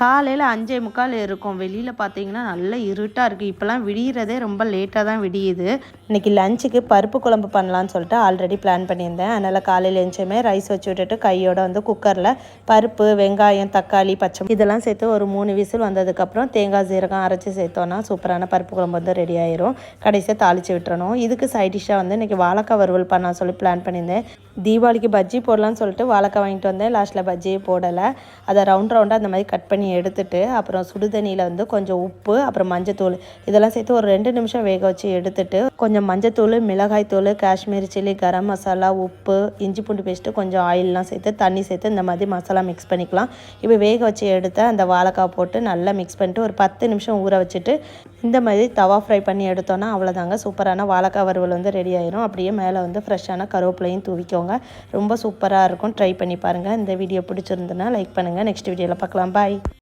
காலையில் அஞ்சே முக்கால் இருக்கும். வெளியில் பார்த்தீங்கன்னா நல்ல இருட்டாக இருக்குது இப்போலாம் விடியறதே ரொம்ப லேட்டாக தான் விடியுது. இன்றைக்கி லஞ்சுக்கு பருப்பு குழம்பு பண்ணலான்னு சொல்லிட்டு ஆல்ரெடி பிளான் பண்ணியிருந்தேன். அதனால் காலையில் எழுந்துமே ரைஸ் வச்சு விட்டுட்டு கையோட வந்து குக்கரில் பருப்பு வெங்காயம் தக்காளி பச்சை இதெல்லாம் சேர்த்து ஒரு மூணு விசில் வந்ததுக்கப்புறம் தேங்காய் சீரகம் அரைச்சி சேர்த்தோன்னா சூப்பரான பருப்பு குழம்பு வந்து ரெடி ஆயிரும். கடைசியாக தாளித்து விட்டுறணும். இதுக்கு சைட் டிஷ்ஷாக வந்து இன்றைக்கி வாழைக்காய் வறுவல் பண்ணலாம் சொல்லி பிளான் பண்ணியிருந்தேன். தீபாவளிக்கு பஜ்ஜி போடலான்னு சொல்லிட்டு வாழைக்காய் வாங்கிட்டு வந்தேன். லாஸ்ட்டில் பஜ்ஜியே போடலை. அதை ரவுண்ட் ரவுண்டாக அந்த மாதிரி கட் பண்ணி எடுத்துட்டு அப்புறம் சுடுதண்ணியில் வந்து கொஞ்சம் உப்பு அப்புறம் மஞ்சத்தூள் இதெல்லாம் சேர்த்து ஒரு ரெண்டு நிமிஷம் வேக வச்சு எடுத்துட்டு கொஞ்சம் மஞ்சத்தூள் மிளகாய்த்தூள் காஷ்மீரி சில்லி கரம் மசாலா உப்பு இஞ்சி பூண்டு பேஸ்ட்டு கொஞ்சம் ஆயிலெலாம் சேர்த்து தண்ணி சேர்த்து இந்த மாதிரி மசாலா மிக்ஸ் பண்ணிக்கலாம். இப்போ வேக வச்சு எடுத்த அந்த வாழைக்காய் போட்டு நல்லா மிக்ஸ் பண்ணிட்டு ஒரு பத்து நிமிஷம் ஊற வச்சுட்டு இந்த மாதிரி தவா ஃப்ரை பண்ணி எடுத்தோன்னா அவ்வளோதாங்க சூப்பரான வாழைக்காய் வறுவல் வந்து ரெடி ஆயிரும். அப்படியே மேலே வந்து ஃப்ரெஷ்ஷான கருவேப்பிலையும் தூவிக்கோங்க. ரொம்ப சூப்பராக இருக்கும். ட்ரை பண்ணி பாருங்கள் இந்த வீடியோ பிடிச்சிருந்துன்னா லைக் பண்ணுங்கள் நெக்ஸ்ட் வீடியோவில் பார்க்கலாம். பாய்